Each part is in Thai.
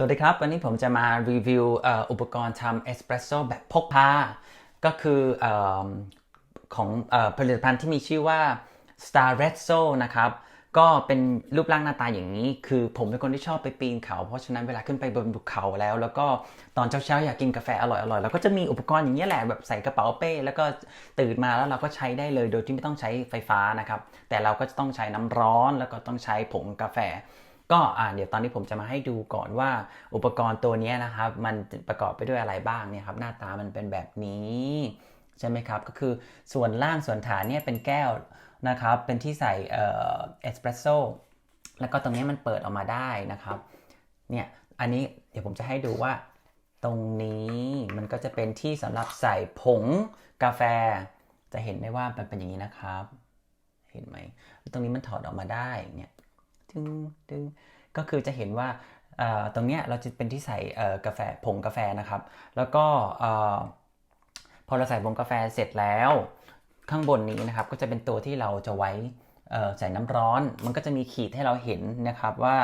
สวัสดีครับ วันนี้ผมจะมารีวิวอุปกรณ์ทำเอสเปรสโซ่แบบพกพา ก็คืออของอผลิตภัณฑ์ที่มีชื่อว่า Star r e d s o นะครับ ก็เป็นรูปร่างหน้าตาอย่างนี้ คือผมเป็นคนที่ชอบไปปีนเขา เพราะฉะนั้นเวลาขึ้นไปบนภูเขาแล้ว แล้วก็ตอนเช้าๆอยากกินกาแฟอร่อยๆ แล้วก็จะมีอุปกรณ์อย่างนี้แหละแบบใส่กระเป๋าเป้ แล้วก็ตื่นมาแล้วเราก็ใช้ได้เลยโดยที่ไม่ต้องใช้ไฟฟ้านะครับ แต่เราก็จะต้องใช้น้ำร้อนแล้วก็ต้องใช้ผงกาแฟ ก็เดี๋ยวตอนนี้ผมจะมาให้ดูก่อนว่าอุปกรณ์ตัวนี้นะครับ มันประกอบไปด้วยอะไรบ้างเนี่ยครับ หน้าตามันเป็นแบบนี้ใช่ไหมครับ ก็คือส่วนล่างส่วนฐานเนี่ยเป็นแก้วนะครับ เป็นที่ใส่เออเอสเปรสโซ่แล้วก็ตรงนี้มันเปิดออกมาได้นะครับ เนี่ย อันนี้เดี๋ยวผมจะให้ดูว่า ตรงนี้มันก็จะเป็นที่สำหรับใส่ผงกาแฟ จะเห็นได้ว่ามันเป็นอย่างนี้นะครับ เห็นไหม ตรงนี้มันถอดออกมาได้ เนี่ย ดึงดึงก็คือจะเห็นว่าตรงเนี้ยเราจะเป็นที่ใส่กาแฟผงกาแฟนะครับ แล้วก็พอเราใส่ผงกาแฟเสร็จแล้ว ข้างบนนี้นะครับก็จะเป็นตัวที่เราจะไว้ใส่น้ำร้อน มันก็จะมีขีดให้เราเห็นนะครับว่า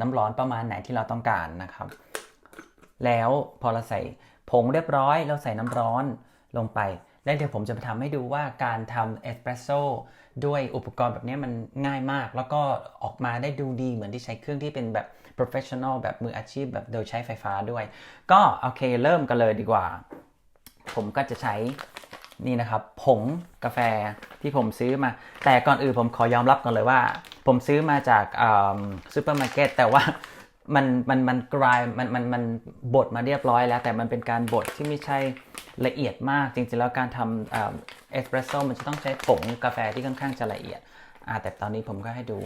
น้ำร้อนประมาณไหนที่เราต้องการนะครับ แล้วพอเราใส่ผงเรียบร้อย เราใส่น้ำร้อนลงไป แล้วเดี๋ยวผมจะไปทำให้ดูว่าการทำเอสเปรสโซ ด้วยอุปกรณ์แบบนี้มันง่ายมาก แล้วก็ออกมาได้ดูดีเหมือนที่ใช้เครื่องที่เป็นแบบ professional แบบมืออาชีพแบบโดยใช้ไฟฟ้าด้วย ก็โอเคเริ่มกันเลยดีกว่า ผมก็จะใช้นี่นะครับ ผงกาแฟที่ผมซื้อมา แต่ก่อนอื่นผมขอยอมรับก่อนเลยว่า ผมซื้อมาจากซูเปอร์มาร์เก็ตแต่ว่ามันมันมันกรายมันมันมันบดมาเรียบร้อยแล้ว แต่มันเป็นการบดที่ไม่ใช่ ละเอียดมากจริงๆแล้วการทำเอสเปรสโซ่มันจะต้องใช้ผงกาแฟที่ค่อนข้างจะละเอียดแต่ตอนนี้ผมก็ให้ดู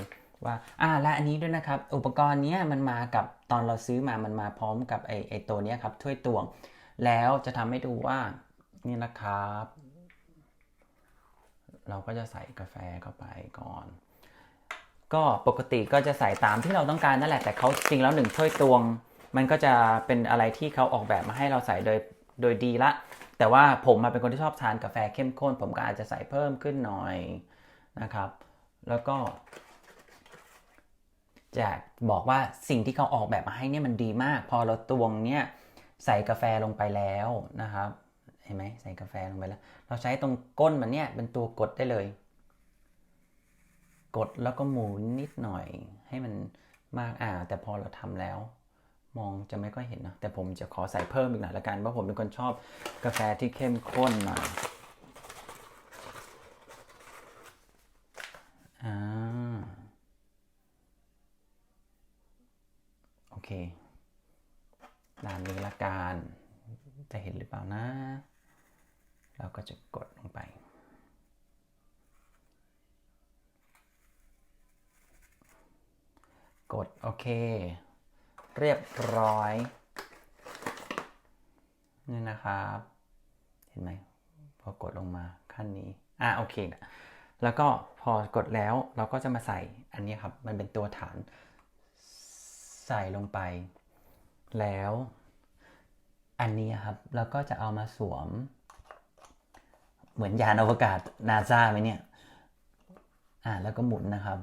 ว่าอ่าและอันนี้ด้วยนะครับ อุปกรณ์นี้มันมากับตอนเราซื้อมามันมาพร้อมกับไอไอตัวนี้ครับถ้วยตวง แล้วจะทำให้ดูว่านี่นะครับ เราก็จะใส่กาแฟเข้าไปก่อน ก็ปกติก็จะใส่ตามที่เราต้องการนั่นแหละแต่เขาจริงแล้วหนึ่งถ้วยตวง มันก็จะเป็นอะไรที่เขาออกแบบมาให้เราใส่โดยโดยดีละ แต่ว่าผมมาเป็นคนที่ชอบทานกาแฟเข้มข้น ผมก็อาจจะใส่เพิ่มขึ้นหน่อยนะครับ แล้วก็จะบอกว่าสิ่งที่เขาออกแบบมาให้เนี่ยมันดีมาก พอเราตวงเนี่ยใส่กาแฟลงไปแล้วนะครับ เห็นไหมใส่กาแฟลงไปแล้ว เราใช้ตรงก้นมันเนี่ยเป็นตัวกดได้เลย กดแล้วก็หมุนนิดหน่อยให้มันมากอ่าแต่พอเราทำแล้ว มองจะไม่ค่อยเห็นนะ แต่ผมจะขอใส่เพิ่มอีกหน่อยละกัน เพราะผมเป็นคนชอบกาแฟที่เข้มข้นหน่อยอ่าโอเคด้านนี้ละกันจะเห็นหรือเปล่านะ เราก็จะกดลงไปกด โอเค เรียบร้อย นี่นะครับ เห็นไหมพอกดลงมาขั้นนี้ อะโอเค แล้วก็พอกดแล้วเราก็จะมาใส่อันนี้ครับ มันเป็นตัวฐาน ใส่ลงไป แล้ว อันนี้ครับเราก็จะเอามาสวม เหมือนยานอวกาศนาซาไหมเนี่ย อ่าแล้วก็หมุนนะครับ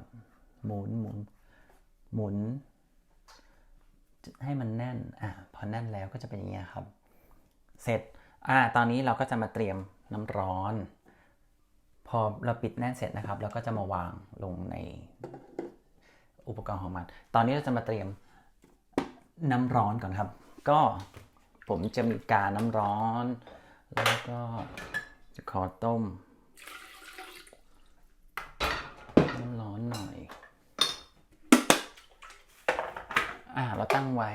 หมุนหมุนหมุน ให้มันแน่นอะพอแน่นแล้วก็จะเป็นอย่างเงี้ยครับ เสร็จอ่าตอนนี้เราก็จะมาเตรียมน้ำร้อน พอเราปิดแน่นเสร็จนะครับเราก็จะมาวางลงในอุปกรณ์ของมัน ตอนนี้เราจะมาเตรียมน้ำร้อนก่อนครับ ก็ผมจะมีกาน้ำร้อน แล้วก็จะขอต้ม น้ำร้อนหน่อย อ่าเรา ตั้งไว้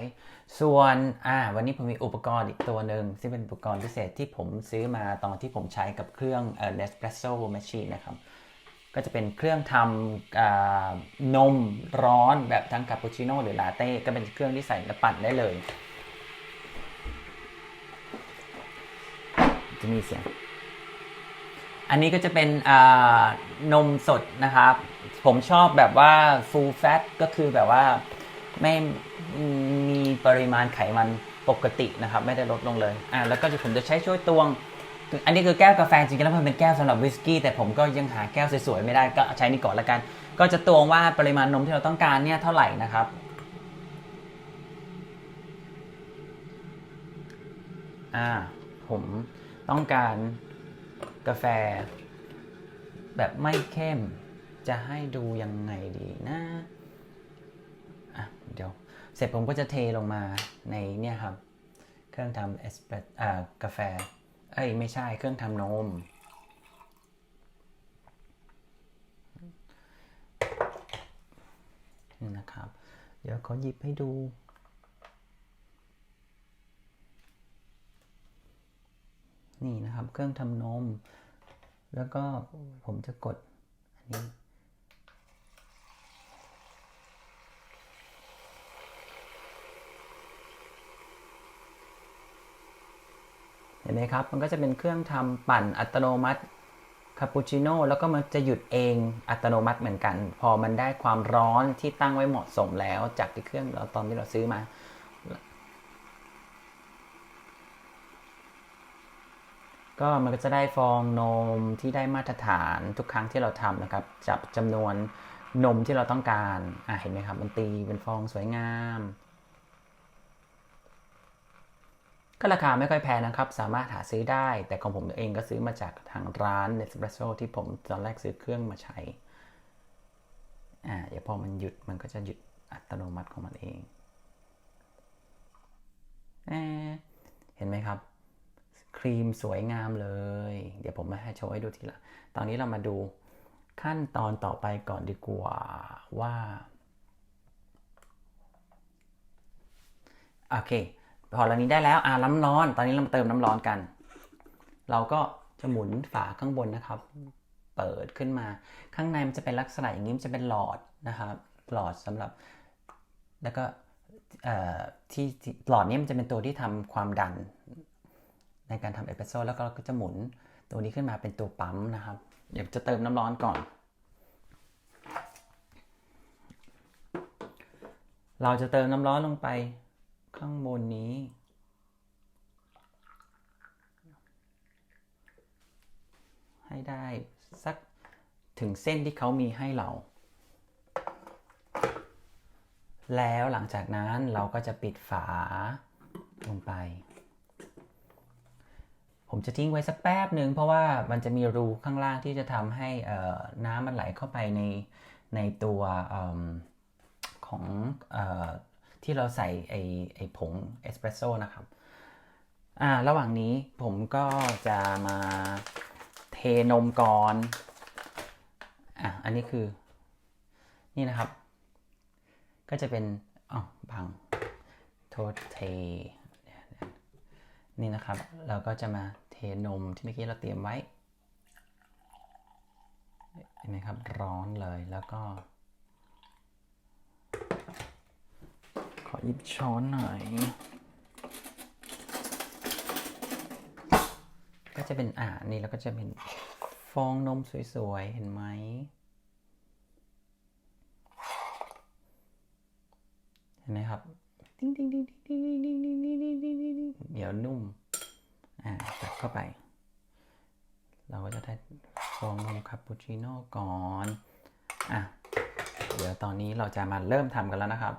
ส่วนอ่าวันนี้ผมมีอุปกรณ์อีกตัวหนึ่งซึ่งเป็นอุปกรณ์พิเศษที่ผมซื้อมาตอนที่ผมใช้กับเครื่องเอ่อ Nespresso Machine นะครับก็จะเป็นเครื่องทำนมร้อนแบบทั้งคาปูชิโน่หรือลาเต้ก็เป็นเครื่องที่ใส่และปั่นได้เลย จะมีเสียง อันนี้ก็จะเป็นนมสดนะครับ ผมชอบแบบว่า full fat ก็คือแบบว่า ไม่มีปริมาณไขมันปกตินะครับ ไม่ได้ลดลงเลยอ่าแล้วก็จะผมจะใช้ช่วยตวง อันนี้คือแก้วกาแฟจริงๆแล้วมันเป็นแก้วสำหรับวิสกี้แต่ผมก็ยังหาแก้วสวยๆไม่ได้ก็ใช้นี่ก่อนละกัน ก็จะตวงว่าปริมาณนมที่เราต้องการเนี่ยเท่าไหร่นะครับอ่าผมต้องการกาแฟ แบบไม่เข้มจะให้ดูยังไงดีนะ เดี๋ยว เสร็จผมก็จะเทลงมาในเนี่ยครับ เครื่องทำเอสเปรสอ่ากาแฟ เอ้ย ไม่ใช่เครื่องทำนมนี่นะครับ เดี๋ยวขอหยิบให้ดูนี่นะครับเครื่องทำนม แล้วก็ผมจะกดอันนี้ เห็น ไหมครับ มันก็จะเป็นเครื่องทำปั่นอัตโนมัติคาปูชิโน่แล้วก็มันจะหยุดเองอัตโนมัติเหมือนกัน พอมันได้ความร้อนที่ตั้งไว้เหมาะสมแล้วจากที่เครื่องเราตอนที่เราซื้อมา ก็มันก็จะได้ฟองนมที่ได้มาตรฐานทุกครั้งที่เราทำนะครับ จับจำนวนนมที่เราต้องการอะเห็นไหมครับ มันตีเป็นฟองสวยงาม ก็ราคาไม่ค่อยแพงนะครับ สามารถหาซื้อได้ แต่ของผมเองก็ซื้อมาจากทางร้าน Nespresso ที่ผมตอนแรกซื้อเครื่องมาใช้ อ่าเดี๋ยวพอมันหยุดมันก็จะหยุดอัตโนมัติของมันเองเอเห็นไหมครับ ครีมสวยงามเลย เดี๋ยวผมมาให้โชว์ให้ดูทีละ ตอนนี้เรามาดูขั้นตอนต่อไปก่อนดีกว่าว่า โอเค พอเรานี้ได้แล้วอ่าน้ำร้อน ตอนนี้เรามาเติมน้ำร้อนกัน เราก็จะหมุนฝาข้างบนนะครับ เปิดขึ้นมา ข้างในมันจะเป็นลักษณะอย่างนี้มันจะเป็นหลอดนะครับ หลอดสำหรับ แล้วก็ที่หลอดนี้มันจะเป็นตัวที่ทำความดัน ในการทำเอสเปรสโซ่แล้วก็เราก็จะหมุนตัวนี้ขึ้นมาเป็นตัวปั๊มนะครับ เดี๋ยวจะเติมน้ำร้อนก่อน เราจะเติมน้ำร้อนลงไป ข้างบนนี้ ให้ได้สักถึงเส้นที่เขามีให้เรา แล้วหลังจากนั้นเราก็จะปิดฝาลงไป ผมจะทิ้งไว้สักแป๊บหนึ่งเพราะว่ามันจะมีรูข้างล่างที่จะทำให้น้ำมันไหลเข้าไปในในตัวเอของ ที่เราใส่ไอไอผงเอสเปรสโซ่นะครับอ่าระหว่างนี้ผมก็จะมาเทนมก่อนอะอันนี้คือ นี่นะครับ ก็จะเป็นอ๋อบังโทษเทนี่นะครับ เราก็จะมาเทนมที่เมื่อกี้เราเตรียมไว้เห็นไหมครับร้อนเลยแล้วก็ ขอ หยิบช้อนหน่อย ก็จะเป็นอ่านี่แล้วก็จะเป็นฟองนมสวยๆ เห็นไหม เห็นไหมครับติ้งติ้งติ้งติ้งติ้งติ้งติ้งติ้งติ้งติ้งติ้งเดี๋ยวนุ่ม อ่าตัดเข้าไป เราก็จะได้ฟองนมคาปูชิโน่ก่อน อะ เดี๋ยวตอนนี้เราจะมาเริ่มทำกันแล้วนะครับ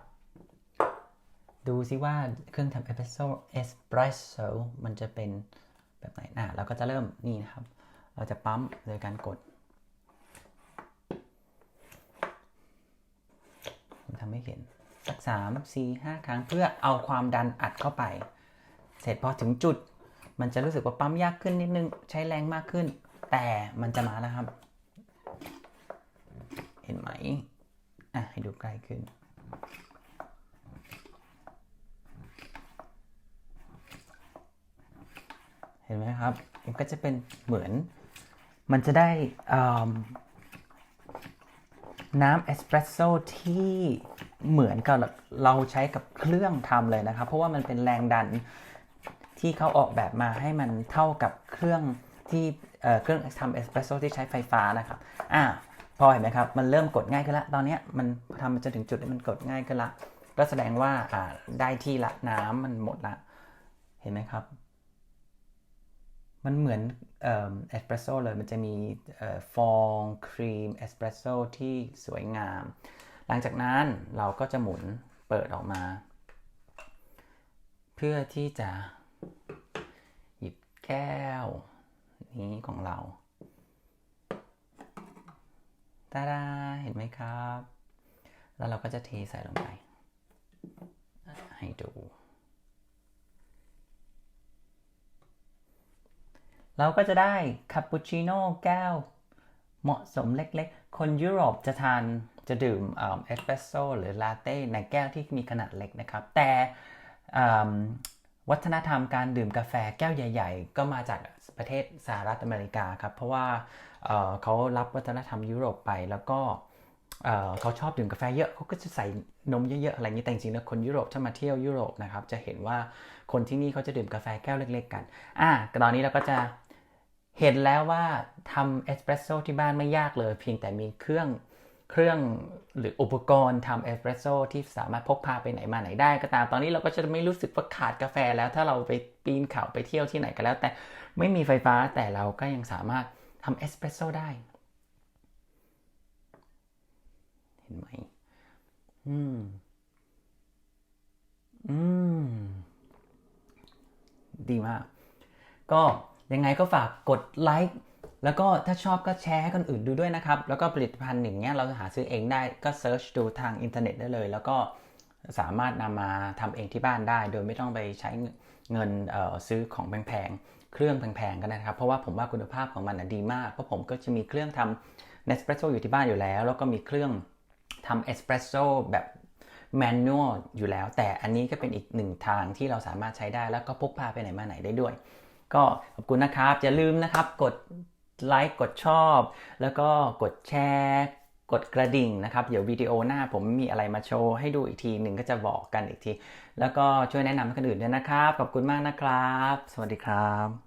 ดูซิว่าเครื่องทำเอสเปรสโซ่เอสเปรสโซมันจะเป็นแบบไหนอะเราก็จะเริ่มนี่นะครับ เราจะปั๊มโดยการกดผมทำให้เห็นสักสามสี่ห้าครั้งเพื่อเอาความดันอัดเข้าไป เสร็จพอถึงจุด มันจะรู้สึกว่าปั๊มยากขึ้นนิดนึง ใช้แรงมากขึ้น แต่มันจะมาแล้วครับ เห็นไหมอะให้ดูใกล้ขึ้น เห็นไหมครับ มันก็จะเป็นเหมือน มันจะได้น้ำเอสเปรสโซ่ที่เหมือนกับเราใช้กับเครื่องทำเลยนะครับ เพราะว่ามันเป็นแรงดันที่เขาออกแบบมาให้มันเท่ากับเครื่องที่เเครื่องทำเอสเปรสโซ่ที่ใช้ไฟฟ้านะครับอ่าพอเห็นไหมครับ มันเริ่มกดง่ายขึ้นละ ตอนนี้มันทำมาจนถึงจุดที่มันกดง่ายขึ้นละ ก็แสดงว่าอ่าได้ที่ละน้ำมันหมดละ เห็นไหมครับ มันเหมือนเอสเปรสโซ่เลย มันจะมีฟองครีมเอสเปรสโซ่ที่สวยงาม หลังจากนั้นเราก็จะหมุนเปิดออกมา เพื่อที่จะหยิบแก้ว นี้ของเราตาดาเห็นไหมครับ แล้วเราก็จะเทใส่ลงไป ให้ดู เราก็จะได้คาปูชิโน่แก้วเหมาะสมเล็กๆ คนยุโรปจะทานจะดื่มเอสเปรสโซ่หรือลาเต้ในแก้วที่มีขนาดเล็กนะครับ แต่วัฒนธรรมการดื่มกาแฟแก้วใหญ่ ๆ ก็มาจากประเทศสหรัฐอเมริกาครับ เพราะว่าเเขารับวัฒนธรรมยุโรปไปแล้วก็เเขาชอบดื่มกาแฟเยอะเขาก็จะใส่นมเยอะๆอะไรอย่างนี้แต่จริงๆแล้วคนยุโรปถ้ามาเที่ยวยุโรปนะครับจะเห็นว่าคนที่นี่เขาจะดื่มกาแฟแก้วเล็ก ๆ กันอะตอนนี้เราก็จะ เห็นแล้วว่าทำเอสเปรสโซ่ที่บ้านไม่ยากเลย เพียงแต่มีเครื่องเครื่องหรืออุปกรณ์ทำเอสเปรสโซ่ที่สามารถพกพาไปไหนมาไหนได้ก็ตามตอนนี้เราก็จะไม่รู้สึกว่าขาดกาแฟแล้วถ้าเราไปปีนเขาไปเที่ยวที่ไหนก็แล้ว แต่ไม่มีไฟฟ้าแต่เราก็ยังสามารถทำเอสเปรสโซ่ได้ เห็นไหมอืม อืม ดีมาก ก็ ยังไงก็ฝากกดไลค์แล้วก็ถ้าชอบก็แชร์ให้คนอื่นดูด้วยนะครับ แล้วก็ผลิตภัณฑ์อย่างเงี้ยเราหาซื้อเองได้ก็เซิร์ชดูทางอินเทอร์เน็ตได้เลย แล้วก็สามารถนำมาทำเองที่บ้านได้ โดยไม่ต้องไปใช้เงินซื้อของแพงๆ เครื่องแพงๆ กันนะครับ เพราะว่าผมว่าคุณภาพของมันดีมาก เพราะผมก็จะมีเครื่องทำเนสเปรสโซอยู่ที่บ้านอยู่แล้ว แล้วก็มีเครื่องทำเอสเปรสโซแบบแมนนวลอยู่แล้ว แต่อันนี้ก็เป็นอีกหนึ่งทางที่เราสามารถใช้ได้แล้วก็พกพาไปไหนมาไหนได้ด้วย ก็ขอบคุณนะครับ อย่าลืมนะครับ กดไลค์กดชอบ แล้วก็กดแชร์กดกระดิ่งนะครับ เดี๋ยววิดีโอหน้าผมมีอะไรมาโชว์ให้ดูอีกทีหนึ่งก็จะบอกกันอีกที แล้วก็ช่วยแนะนำให้คนอื่นด้วยนะครับ ขอบคุณมากนะครับ สวัสดีครับ